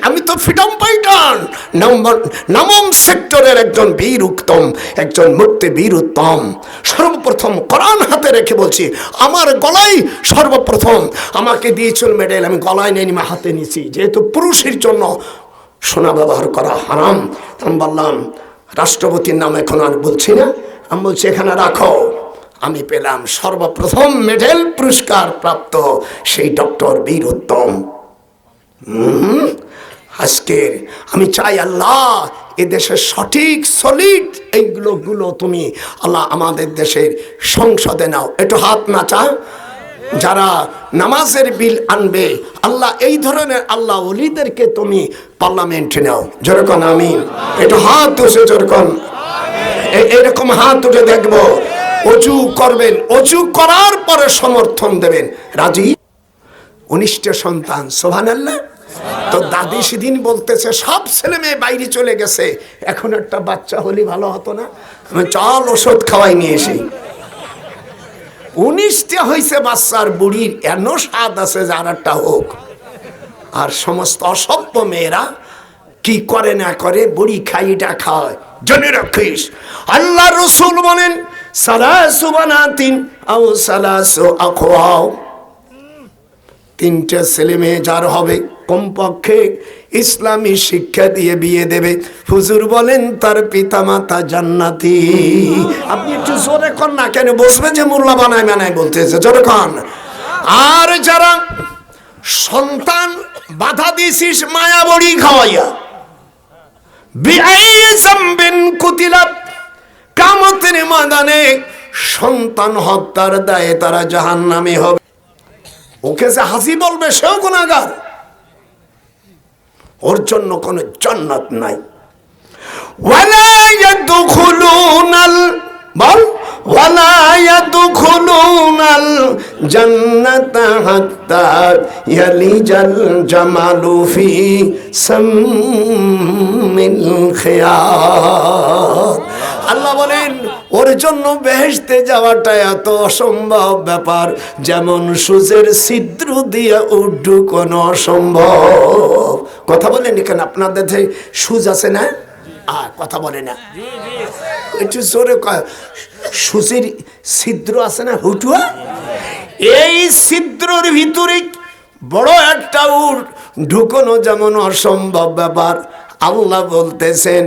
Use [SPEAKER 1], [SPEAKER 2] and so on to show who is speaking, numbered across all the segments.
[SPEAKER 1] আমি তো freedom fighter নবম সেক্টরের একজন বীর উত্তম একজন মূর্তি বীর উত্তম সর্বপ্রথম কোরআন হাতে রেখে বলছি আমার গলায় সর্বপ্রথম আমাকে দিয়েছিল মেডেল আমি গলায় নেই হাতে নিয়েছি। যেহেতু পুরুষের জন্য সোনা ব্যবহার করা হারাম আমি বললাম রাষ্ট্রপতির নাম এখন আর বলছি না আমি বলছি এখানে রাখো। আমি পেলাম সর্বপ্রথম মেডেল পুরস্কার প্রাপ্ত সেই ডক্টর বীর উত্তম হুম, আজকের, আমি চাই আল্লাহ এ দেশের সঠিক সলিড এইগুলো, গুলো তুমি আল্লাহ আমাদের দেশের সংসদে নাও। একটু হাত নাচা। যারা নামাজের বিল আনবে, আল্লাহ এই ধরনের আল্লাহ অলিদেরকে তুমি পার্লামেন্টে নাও। যেরকম আমি একটু হাত উঠে যেরকম এরকম হাত উঠে দেখব। অজু করবেন, অজু করার পরে সমর্থন দেবেন। রাজি? উনিশটা সন্তান সোহান আল্লাহ তো দাদি সেদিন বলতেছে, সব ছেলে মেয়ে বাইরে চলে গেছে। এখন একটা বাচ্চা হলে ভালো হতো না। চল ওষুধ খাওয়াই নিয়ে এসি। উনিশটা হয়েছে বাচ্চার বুড়ির, এন স্বাদ আছে যার একটা হোক। আর সমস্ত অসভ্য মেয়েরা কি করে না করে, বুড়ি খাইটা খাওয়ায় জেনে রাখিস। আল্লাহ রসুল বলেন, সালাসু বানাতিন আও সালাসু আখওয়াও। তিনটে ছেলে মেয়ে যার হবে, কমপক্ষে ইসলামী শিক্ষা দিয়ে বিয়ে দেবে। হুজুর বলেন, তার পিতা মাতা জান্নাতি। আপনি একটু জোরে না কেন? বসবে যে মোল্লা বানায় বানায় বলতেছে, জোরে কন। আর যারা সন্তান বাধা দিছিস মায়া বড়ি খাওয়াইয়া বিআই জামবিন কুতিলাত, কামতের ময়দানে সন্তান হত্যার দায়ে তারা জাহান্নামী হবে। ওকে যে হাসি বলবে সেও গুণাগার ওর জন্য কোনো জান্নাত নাই। ওয়ালা ইয়াদখুলুনাল বল। আল্লাহ বলেন, ওর জন্য বেহেশতে যাওয়াটা এত অসম্ভব ব্যাপার। যেমন সূর্যের ছিদ্র দিয়ে উড্ডু কোনো অসম্ভব। কথা বলেন কেন? আপনাদের সুজ আছে না? আ, কথা বলে না। একটু জোরে কয় ছিদ্র আছে না হুটুয়া? এই ছিদ্রর ভিতরে বড় একটা উট ঢুকনো যেমন অসম্ভব ব্যাপার। আল্লাহ বলতেছেন,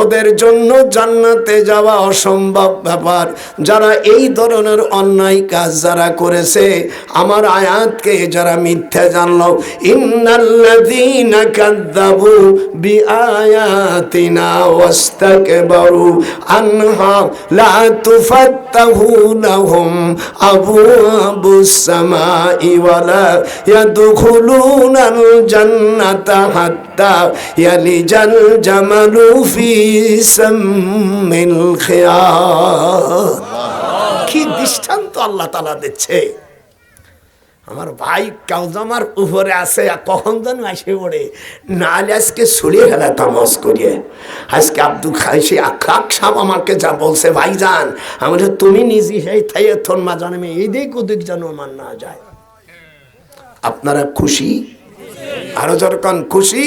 [SPEAKER 1] ওদের জন্য জান্নাতে যাওয়া অসম্ভব ব্যাপার। যারা এই ধরনের অন্যায় কাজ যারা করেছে, আমার আয়াতকে যারা মিথ্যা জানলো, ইন্নাল্লাযীনা খিয়াত কি দৃষ্টান্ত আল্লাহ তাআলা দিচ্ছে। আমার ভাই কাউজামার উপরে আছে কখন যেন আসে পড়ে। নাহলে আজকে ছড়িয়ে ফেলা তামাজ করিয়ে। আজকে আব্দুল খাইসি আখাক সাহেব আমাকে যা বলছে, ভাই যান আমি তুমি নিজে সেই থাইয়ে থন মা জানে এদিক ওদিক যেন আমার না যায়। আপনারা খুশি? আরও যখন খুশি,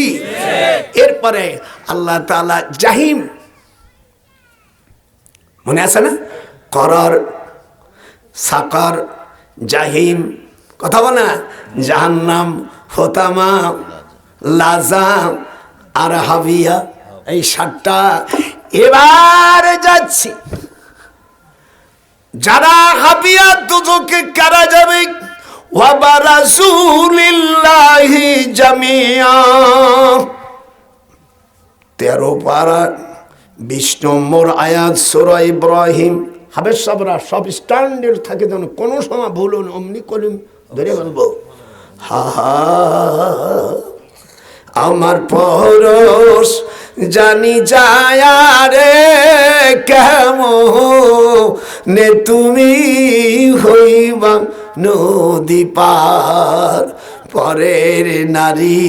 [SPEAKER 1] এরপরে আল্লাহ তাআলা জাহিম, মনে আছে না? করর, সাকর, জাহিম, কথা বলে জাহান্নাম হোতামা লাজা আর হাবিয়া এই সাতটা। এবার যাচ্ছি। যারা হাবিয়া দুজকে কারা যাবে ওয়াবারাসুলিল্লাহি জামিয়া তেরো পারা বিশ নম্বর আয়াত সোরা ইব্রাহিম হাবের সব স্ট্যান্ডার্ড থাকে যেন কোনো সময় ভুলুন অমনি কলিম ধরে বলব হা হা আমার পরশ জানি যায় রে নে তুমি হইবা নদী পার, পরের নারী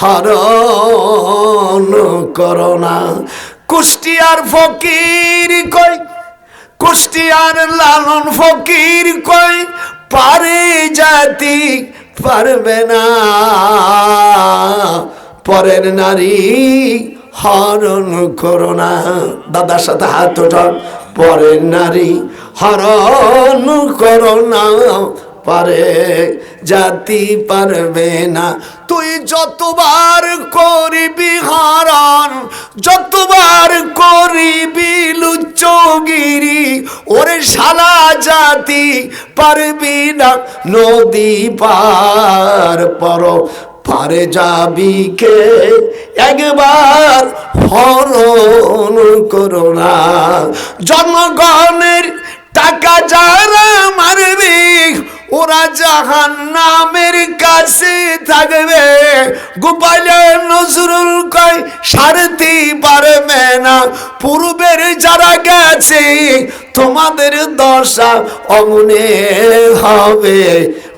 [SPEAKER 1] হরণ করোনা। কুষ্টিয়ার ফকির কই? কুষ্টিয়ার লালন ফকির কই? পারে জাতি পারবে না। পরের নারী হরণ করো না। দাদার সাথে হাত ওঠান পরের নারী হরণ করো না। পারে জাতি পারবে না। তুই যতবার করিবি হারান যতবার করিবি লুচ্চগিরি, ওরে শালা জাতি পারবি না। নদী পার পর পারে যাবি কে? একবার হরণ করো না। জনগণের টাকা যারা মারবে ওরা জাহান নামের কাছে থাকবে। গোপাল নজরুল কয়, সারতে পারবে না। পূর্বের যারা গেছে, তোমাদের দশা অমনে হবে।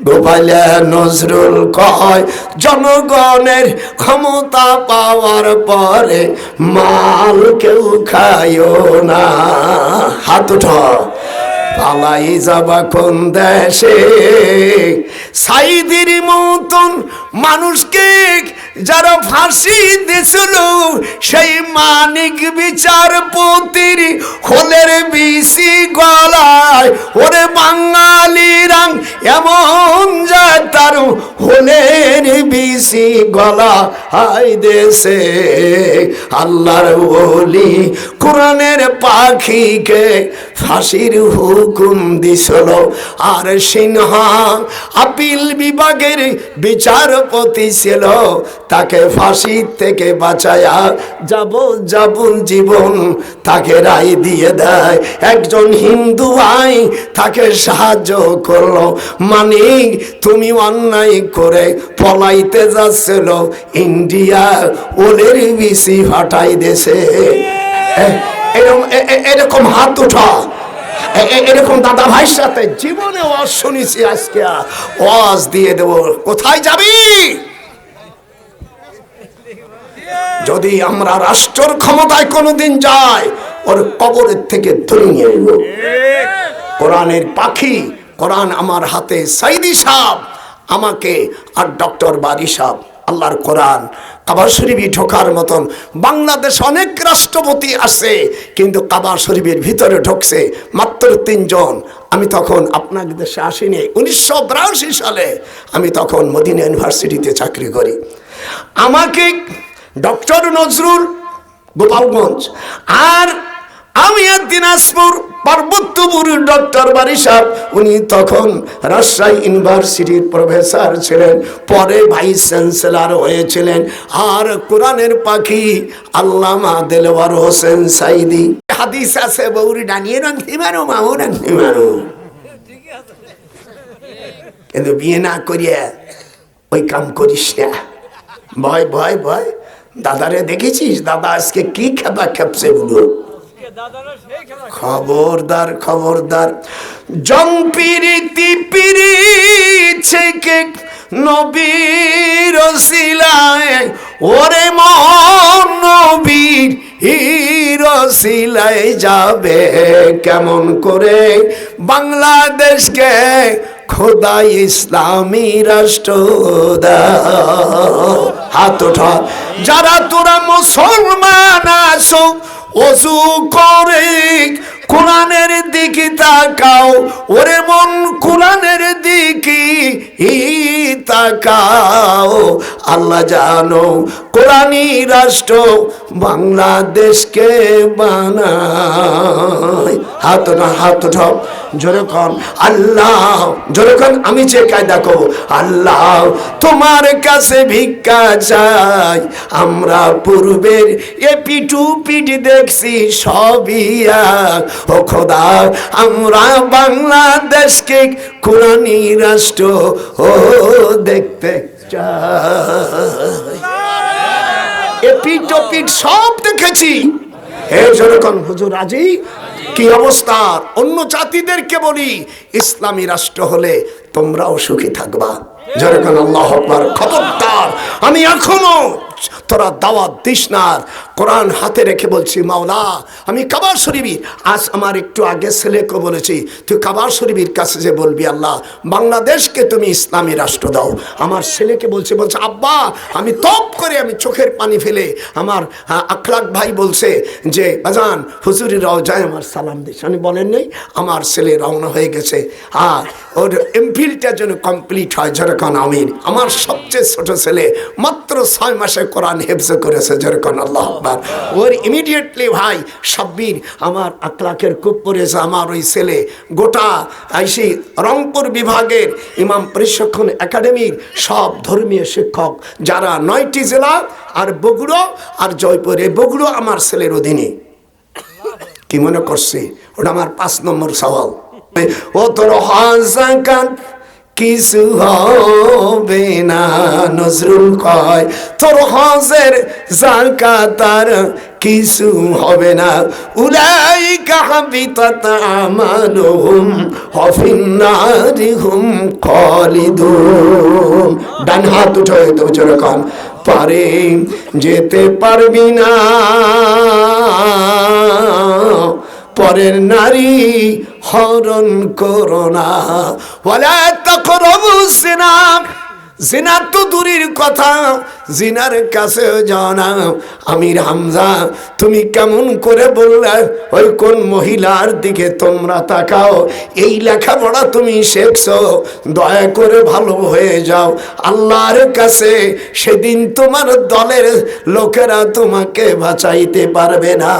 [SPEAKER 1] গোপাল নজরুল কয়, জনগণের ক্ষমতা পাওয়ার পরে মাল কেউ খায়ও না। হাত উঠ। পালাই যাবা কোন দেশে? সাইদির মতন মানুষকে যারা ফাঁসি দিছিল, সেই মানিক বিচারপতির হোলের বিসি গলায়, ওরে বাঙালিরাং এমন যায় তার হোলের বিসি গলা। হাই দেশে, আল্লাহর বলি কোরআনের পাখিকে ফাঁসির হুকুম দিছিল। আর সিনহা আপিল বিভাগের বিচারপতি ছিল তাকে ফাঁসি থেকে বাঁচায়া যাব যাবন জীবন তাকে রায় দিয়ে দেয়। একজন হিন্দু আই তাকে সাহায্য করল। মানিক তুমি অন্যায় করে পলাইতে যাচ্ছিল। ইন্ডিয়া ওদের বিসি ফাটাই দেশে এরকম এরকম হাত উঠা। এরকম দাদা ভাইয়ের সাথে জীবনে ওয়াজ শুনেছি আজকে ওয়াজ দিয়ে দেব। কোথায় যাবি? যদি আমরা রাষ্ট্রের ক্ষমতায় কোনোদিন যাই, ওর কবরের থেকে ধরে নিয়ে এলো কোরআনের পাখি, কোরআন আমার হাতে সাইদি সাহ আমাকে আর ডক্টর বারি সাহ আল্লাহর কোরআন। কাবার শরীফে ঢোকার মতন বাংলাদেশ অনেক রাষ্ট্রপতি আছে, কিন্তু কাবার শরীফের ভিতরে ঢুকছে মাত্র তিনজন। আমি তখন আপনার দেশে আসিনি, উনিশশো বিরাশি সালে আমি তখন মদিনা ইউনিভার্সিটিতে চাকরি করি। আমাকে ডক্টর নজরুল গোপালগঞ্জ। আর আমি দিনাজপুর পার্বত্যপুর ডক্টর বারি সাহেব, উনি তখন রাজশাহী ইউনিভার্সিটির প্রফেসর ছিলেন, পরে ভাইস চ্যান্সেলর হয়েছিলেন। আর কোরআনের পাখি আল্লামা দেলওয়ার হোসেন সাইদি। হাদিস আছে বৌরি ডানিয়ে রাখতে পারো, মাও রাখতে পারো। কিন্তু বিয়ে না করিয়া ওই কাম করিস না। ভয় ভয় ভয়। দাদারে দেখেছিস? দাদা আজকে কি খেপা খেপছে বলো খবরদার খবরদার। জং পিরিতি পিরি থেকে নবীর শিলায়, ওরে মন নবীর হিরসিলায় যাবে কেমন করে? বাংলাদেশকে খোদা ইসলামী রাষ্ট্র। হাত ওঠা যারা তোরা মুসলমান আসো অজু করে কোরআনের দিকে তাকাও, ওরে মন কোরআনের দিকে তাকাও। আল্লাহ জানো কোরআনী রাষ্ট্র বাংলাদেশকে বানায়। হাত না হাত ঢপ যেরকম আল্লাহ যেরকম আমি যে কায়দা কব আল্লাহ তোমার কাছে ভিক্ষা চাই। আমরা পূর্বের এ পিটু পিট দেখছি সবই। ও খোদা, আমরা বাংলাদেশকে কোরআনী রাষ্ট্র ও দেখতে চাই। সব দেখেছি। হে যেরকম হুজুর আজি কি অবস্থা? অন্য জাতিদেরকে বলি, ইসলামী রাষ্ট্র হলে তোমরাও সুখী থাকবা। যেরকম আল্লাহ খবরদার। আমি এখনও তোরা দাওয়াত দিস না। আর কোরআন হাতে রেখে বলছি, মাওলা, আমি কাবার শরীফি। আজ আমার একটু আগে ছেলেকে বলেছি, তুই কাবার শরীফির কাছে যে বলবি আল্লাহ, বাংলাদেশকে তুমি ইসলামী রাষ্ট্র দাও। আমার ছেলেকে বলছে বলছে, আব্বা, আমি তপ করে আমি চোখের পানি ফেলে আমার আখলাক ভাই বলছে যে, বাজান হুজুরি রাও যায়, আমার সালাম দিস। আমি বলেন নেই, আমার ছেলে রওনা হয়ে গেছে। আর ওর এমফিলটা যেন কমপ্লিট হয় যেরকম আমির আমার সবচেয়ে ছোট ছেলে, মাত্র ছয় মাসে কোরআন হেফজ করেছে যেরকম আল্লাহ আকবার। ওর ইমিডিয়েটলি ভাই সাব্বির, আমার আখলাকের কূপ পড়েছে, আমার ওই ছেলে গোটা আইসি রংপুর বিভাগের ইমাম প্রশিক্ষণ একাডেমির সব ধর্মীয় শিক্ষক, যারা নয়টি জেলা আর বগুড়ো আর জয়পুর, এই বগুড়ো আমার ছেলের অধীনে। কি মনে করছে? ওটা আমার পাঁচ নম্বর সওয়াল। ও তোর হাজাকান কিছু হবে না, নজরুল কয়, তোর হজের জাকাতার কিছু হবে না। উলাই কাহাবিতাত আমালুহুম হফিন্নারিহুম খালিদুন। ডান হাত উঠে তো যেরকম পারে যেতে পারবি না। পরের নারী হরণ করোনা বলে তখন সিনা। জিনার তো দূরের কথা, জিনার কাছে যাও না। আমির হামজা, তুমি কেমন করে বললে, ওই কোন মহিলার দিকে তোমরা তাকাও, এই লেখাপড়া তুমি শেখছো, দয়া করে ভালো হয়ে যাও। আল্লাহর কাছে সেদিন তোমার দলের লোকেরা তোমাকে বাঁচাইতে পারবে না।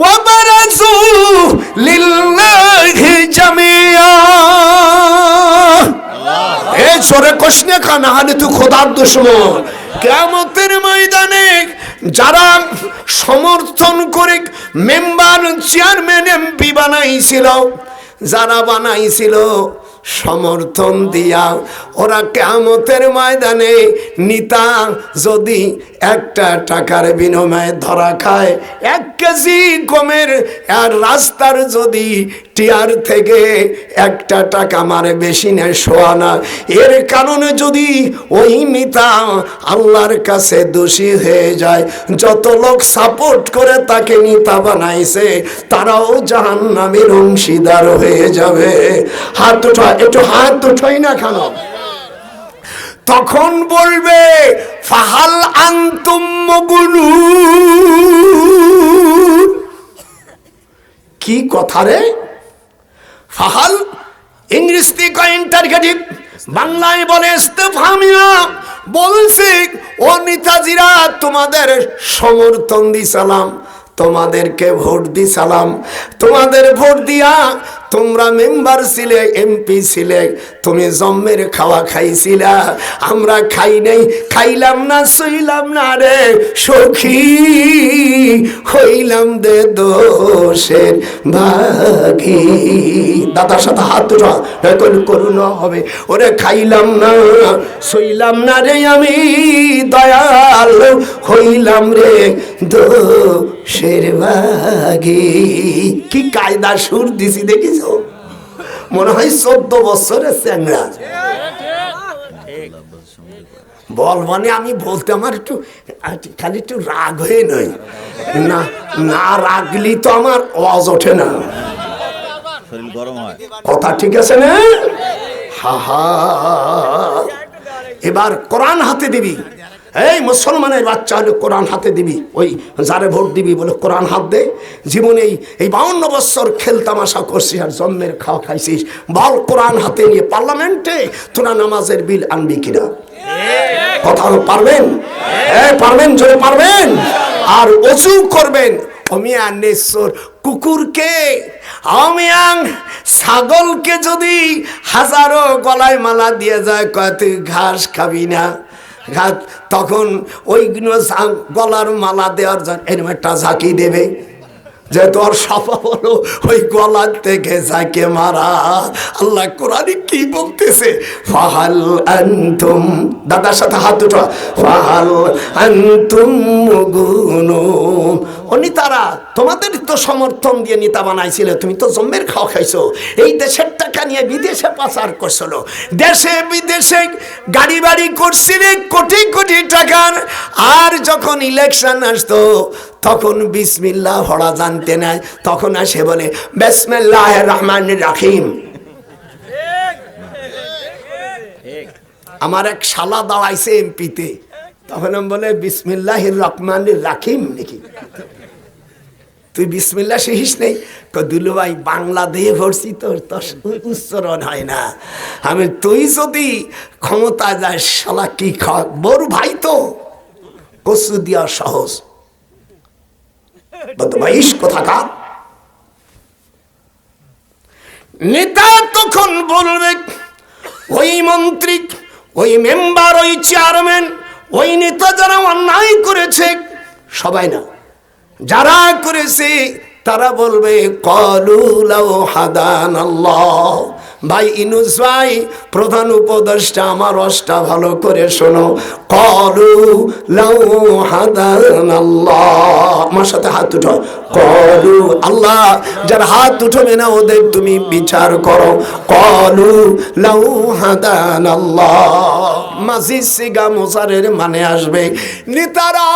[SPEAKER 1] ওয়াবারাজু লিল্লাহি জামিয়া। এ সরে কোশনে খানা হালে তুই খোদার দুশ্মন। কেমতের ময়দানে যারা সমর্থন করে মেম্বার, চেয়ারম্যান, এমপি বানাইছিল, যারা বানাইছিল, সমর্থন দিয়া ওরা কেমতের ময়দানে নিতা যদি একটা টাকার বিনিময়ে ধরা খায়, এক কেজি গমের। আর রাস্তার যদি টিয়ার থেকে একটা টাকা মারে বেশি নেয় শোয়ানা এর কারণে যদি ওই নেতা আল্লাহর কাছে দোষী হয়ে যায়, যত লোক সাপোর্ট করে তাকে নেতা বানাইছে, তারাও জাহান নামের অংশীদার হয়ে যাবে। হাত উঠা একটু হাত উঠাই না কেন তখন বলবে ফাহাল আন্তুম মগুনু কি কথা রে? ফাহাল ইংলিশ ইংরেজি ইন্টারগেটিভ বাংলায় বলে ইস্তেফামিয়া, বলছে, ও নেতাজিরা, তোমাদের সমর্থন দিছিলাম তোমাদেরকে ভোট দিছিলাম তোমাদের ভোট দিয়া তোমরা মেম্বার ছিলে, এমপি ছিলে, তুমি জম্মের খাওয়া খাইছিলা। আমরা খাই নাই, খাইলাম না, সইলাম না রে সখী। হইলাম দে দোষের ভাগি দাদার সাথে হাত নকল করুন হবে। ওরে খাইলাম না, সইলাম না রে আমি, দয়াল হইলাম রে দোষের ভাগি কি কায়দা সুর দিছি দেখিস? মনে হয় চোদ্দ বছরের চ্যাংরা বল মানে আমি বলতে আমার একটু খালি একটু রাগ হয়ে নয়। না না রাগলি তো আমার আওয়াজ ওঠে না। কথা ঠিক আছে না? হা হা। এবার কোরআন হাতে দিবি। এই মুসলমানের বাচ্চা হলে কোরআন হাতে দিবি, ওই যারে ভোট দিবি বলে কোরআন হাত দে। জীবনে এই এই বাউন্ন বছর খেলতামাশা করছিস আর জন্মের খাওয়া খাইছিস, বল কোরআন হাতে নিয়ে পার্লামেন্টে তোরা নামাজের বিল আনবি কিনা? কথা পারবেন? হ্যাঁ পারবেন, জোরে পারবেন? আর অজু করবেন, অমিয়া নেশ্বর কুকুরকে, অমিয়াং ছাগলকে যদি হাজারো গলায় মালা দিয়ে যায়, কয়, তুই ঘাস খাবি না? তখন যা- গলার মালা দেওয়ার জন্য এরম একটা ঝাঁকি দেবে। যে তোর সফা হলো ওই গলার থেকে যাকে মারা, আল্লাহ কোরআনে কি বলতেছে? ফাহাল আনতুম, দাদার সাথে হাত উঠা ফাহাল আনতুম মুগুনু অনিতারা, তোমাদের তো সমর্থন দিয়ে নেতা বানাইছিল, তুমি তো জম্মের খাওয়া খাইছো। এই দেশের টাকা নিয়ে বিদেশে পাচার করছিল। দেশে বিদেশে গাড়ি বাড়ি করছিলে, কোটি কোটি টাকার। আর যখন ইলেকশন আসতো তখন বিসমিল্লাহ হড়া জানতে নাই। তখন আসে বলে বেসমিল্লাহ রহমান রাহিম। আমার এক শালা দাঁড়াইছে এমপিতে। তখন আমি বলে বিসমিল্লাহ রহমান রাখিম নাকি? তুই বিসমিল্লা শিখিস নেই? দুলু ভাই বাংলা দিয়ে ভরছি তোর উচ্চারণ হয় না। আমি, তুই যদি ক্ষমতা যাস, শালা কি খা বড় ভাই তো কসু দিয়া সহজ। বদমাইশ কোথাকা নেতা তখন বলবে, ওই মন্ত্রী, ওই মেম্বার ওই চেয়ারম্যান ওই নেতা যারা অন্যায় করেছে, সবাই না। যারা করেছে, তারা বলবে কলুলাও হাদান আল্লাহ। ভাই ইনুস ভাই, প্রধান উপদেষ্টা, আমার অষ্টা ভালো করে শোনো। কলু লাউ হাদান আল্লাহ। আমার সাথে হাত উঠো। কলু, আল্লাহ, যার হাত উঠবে না ওদের তুমি বিচার করো। কলু লাউ হাদান আল্লাহ। মাসি সিগা মোসারের মানে আসবে। নেতারা!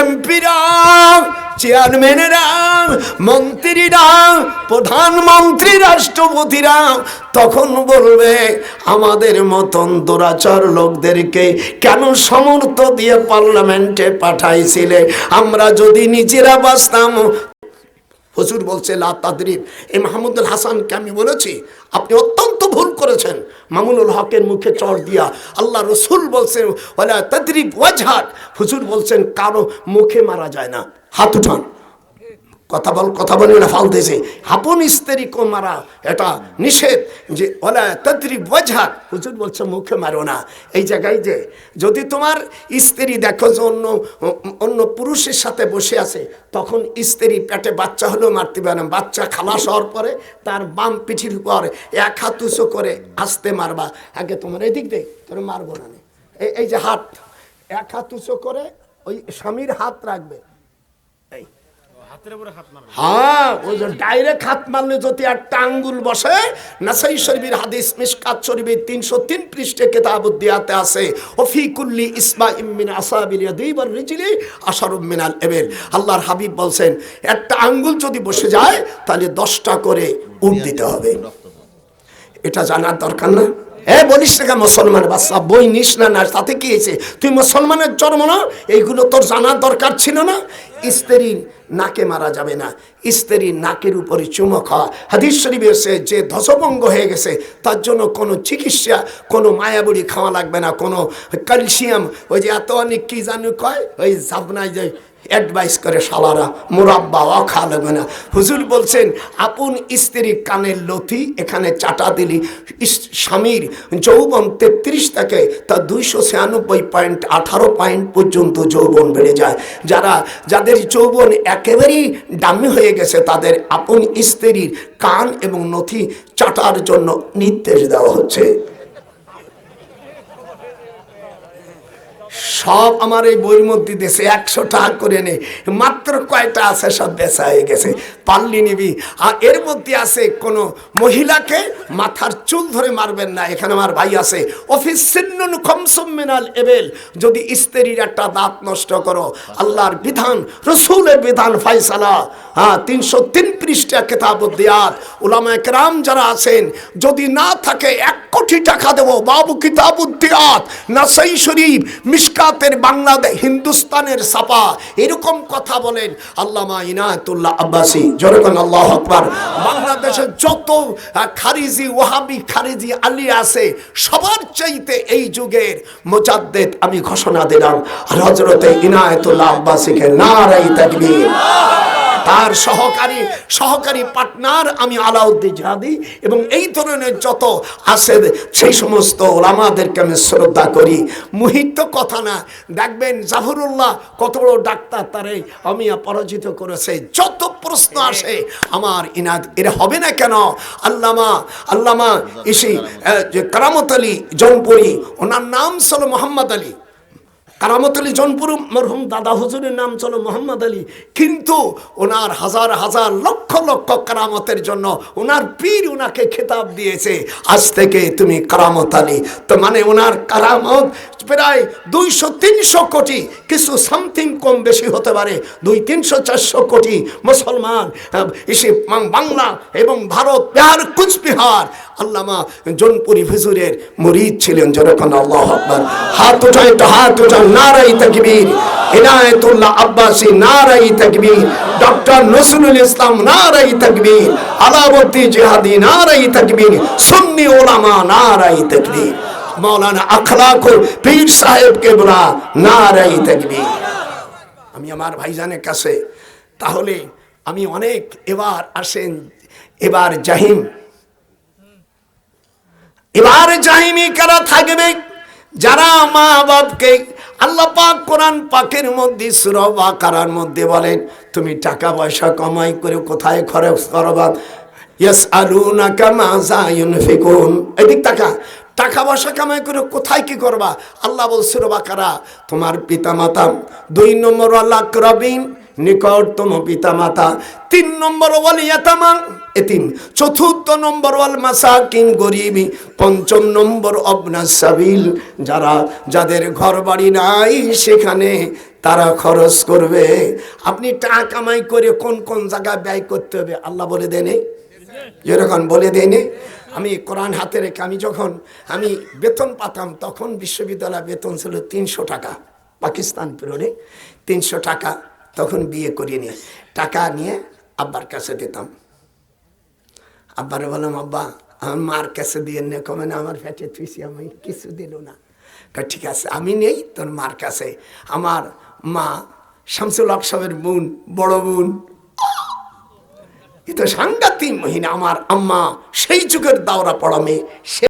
[SPEAKER 1] এমপিরা চেয়ারম্যানেরা মন্ত্রীরা প্রধানমন্ত্রী রাষ্ট্রপতিরা তখন বলবে, আমাদের মতন দুরাচার লোকদেরকে কেন সমর্থ দিয়ে পার্লামেন্টে পাঠাইছিলে? আমরা যদি নিজেরা বাঁচতাম হুজুর বলছে, লা তাদরিব। এই মাহমুদুল হাসানকে আমি বলেছি, আপনি অত্যন্ত ভুল করেছেন। মামুনুল হকের মুখে চড় দিয়া আল্লাহ রসুল বলছেন ওলা তাদরিব ওয়াজহাক। হুজুর বলছেন, কারও মুখে মারা যায় না। হাত উঠান। কথা বল, কথা বলি না ফাল দিয়েছে আপন স্ত্রী কো মারা, এটা নিষেধ যে ওলা তদ্রি বোঝাক। হুজুর বলছে, মুখে মারো না। এই জায়গায় যে যদি তোমার স্ত্রী দেখো যে অন্য অন্য পুরুষের সাথে বসে আছে, তখন স্ত্রী পেটে বাচ্চা হলেও মারতে পারে না। বাচ্চা খালাস হওয়ার পরে তার বাম পিঠির পর এক হাত উঁচু করে আসতে মারবা। আগে তোমার এদিক দে তোর মারবো না। এই যে হাত, এক হাত উঁচু করে ওই স্বামীর হাত রাখবে। হ্যাঁ ওই যে ডাইরেক্ট হাত মারলে যদি একটা আঙ্গুল বসে নাসাই শরীফের হাদিস মিসকাত শরীফের তিনশো তিন পৃষ্ঠে কেতাব দিয়াতে আছে ওফিকুল্লি ইসমা ইমিন আসাবিল দুইবার রিজিলি আশারুম মিনাল এবেল। আল্লাহর হাবিব বলছেন একটা আঙ্গুল যদি বসে যায় তাহলে দশটা করে উঠ দিতে হবে। এটা জানার দরকার না। এ বলিস না মুসলমান বাচ্চা বই নিস না না, তাতে কি হয়েছে? তুই মুসলমানের জন্ম না, এইগুলো তোর জানার দরকার ছিল না? স্ত্রীর নাকে মারা যাবে না, স্ত্রীর নাকের উপরে চুমো খাওয়া। হাদিস শরীফে এসে যে ধ্বসভঙ্গ হয়ে গেছে, তার জন্য কোনো চিকিৎসা, কোনো মায়াবুড়ি খাওয়া লাগবে না, কোনো ক্যালসিয়াম, ওই যে এত অনেক কি জানো কয়? ওই জাবনায় যে অ্যাডভাইস করে শালারা, মোরাব্বা অখা লাগবে না হুজুর বলছেন, আপন স্ত্রী কানের লথি এখানে চাটা দিলি স্বামীর যৌবন তেত্রিশ থেকে তা দুইশো ছিয়ানব্বই পয়েন্ট আঠারো পয়েন্ট পর্যন্ত যৌবন বেড়ে যায়। যারা, যাদের যৌবন একেবারেই ডামি হয়ে গেছে, তাদের আপন স্ত্রীর কান এবং নথি চাটার জন্য নির্দেশ দেওয়া হচ্ছে। সব আমার এই বইয়ের মধ্যে দেশে একশো টাকা করে নে। মাত্র কয়টা আছে সব বেচা হয়ে গেছে। পাল্লি নিবি। আর এর মধ্যে আছে কোনো মহিলাকে মাথার চুল ধরে মারবেন না। এখানে আমার ভাই আছে, অফিস সিন্নুন খমসমিনাল এবেল। যদি স্ত্রীর একটা দাঁত নষ্ট করো, আল্লাহর বিধান, রসুলের বিধান, ফাইসালা। হ্যাঁ তিনশো তিন পৃষ্ঠা কেতাব দিয়াত। উলামা একরাম যারা আছেন, যদি না থাকে এক কোটি টাকা দেবো। বাবু কিতাব উদ্দিয়াত নাসাই শরীফ মিসকাতের বাংলাদেশ হিন্দুস্তানের সাপা। এরকম কথা বলেন আল্লামা ইনায়তুল্লাহ আব্বাসি। জনগণ আল্লাহ আকবার। বাংলাদেশের যত খারিজি ওহাবি খারিজি আলী আছে, সবার চাইতে এই যুগের মোজাদ্দেদ আমি ঘোষণা দিলাম। হজরতে ইনায়তুল্লাহ আব্বাসিকে নারাই তাকবীর। তার সহকারী সহকারী পার্টনার আমি আলাউদ্দিন জাহাদি এবং এই ধরনের যত আছে, সেই সমস্ত ওলামাদেরকে আমি শ্রদ্ধা করি। মুহিত কথা না। দেখবেন জাফরুল্লাহ কত বড় ডাক্তার তারে অমিয়া পরাজিত করেছে। যত প্রশ্ন আসে, আমার ইনাদ, এর হবে না কেন? আল্লামা আল্লামা ইসি যে কারামত আলী জনপুরি, ওনার নাম ছিল মোহাম্মদ আলী। কারামত আলী জনপুর মরহুম দাদা হুজুরের নাম চলো মোহাম্মদ আলী। কিন্তু ওনার হাজার হাজার লক্ষ লক্ষ কারামতের জন্য ওনার পীর ওনাকে খেতাব দিয়েছে। আজ থেকে তুমি কারামত আলী। তো মানে ওনার কারামত প্রায় দুইশো তিনশো কোটি, কিছু সামথিং কম বেশি হতে পারে। দুই তিনশো চারশো কোটি মুসলমান এসে বাংলা এবং ভারত, বিহার, কুচবিহার, আল্লামা জনপুরি হুজুরের মুরিদ ছিলেন যেরকম আল্লাহ হাত উঠায় হাত উঠান। নারাই তাকবীর ইনায়েতুল্লাহ আব্বাসী, নারাই তাকবীর, ডক্টর নসরুল ইসলাম নারাই তাকবীর আলাবতী জিহাদি নারাই তাকবীর, সুন্নি ওলামা নারাই তাকবীর, মৌলানা আখলাকুল পীর সাহেব কেবলা নারাই তাকবীর। আমি আমার ভাইজানের কাছে, তাহলে আমি অনেক এবার আসেন, এবার জাহিম। এবার জাহিমি কারা থাকবে? যারা মা বাপকে আল্লাহ পাক কোরআন পাকের মধ্যে সুরবা কারার মধ্যে বলেন, তুমি টাকা পয়সা কমাই করে কোথায় খরচ করবা? ইয়াস আলুনা কামা কামা ফিকুন এদিক টাকা টাকা পয়সা কামাই করে কোথায় কি করবা? আল্লাহ বলছিল বাকারা, তোমার পিতা মাতা দুই নম্বর আল্লাহ রবিন নিকটতম পিতা মাতা তিন নম্বর ওয়াল ইয়াতামা, এতিম। চতুর্থ নম্বর ওয়াল মাসাকিন গরিবি। পঞ্চম নম্বর অবনা সাবিল। যারা, যাদের ঘর বাড়ি নাই সেখানে তারা খরচ করবে। আপনি টাকা কামাই করে কোন কোন জায়গায় ব্যয় করতে হবে? আল্লাহ বলে দেনে যেরকম বলে দেয়নি আমি কোরআন হাতে রেখে, আমি যখন, আমি বেতন পাতাম, তখন বিশ্ববিদ্যালয় বেতন ছিল তিনশো টাকা। পাকিস্তান পিরিয়ডে তিনশো টাকা। তখন বিয়ে করিয়ে নিয়ে, টাকা নিয়ে আব্বার কাছে দিতাম। আব্বারে বললাম, আব্বা, আমার মার কাছে দিয়ে নে কমে না আমার ফ্যাটে থুইছি, আমি কিছু দিল না। ঠিক আছে, আমি নেই তোর মার কাছে। আমার মা শামসুল হক সাহেবের বোন, বড় বোন। এ তো সাংঘাতিক মহিনা, আমার আম্মা, সেই যুগের দাওরা পড়া মেয়ে, সে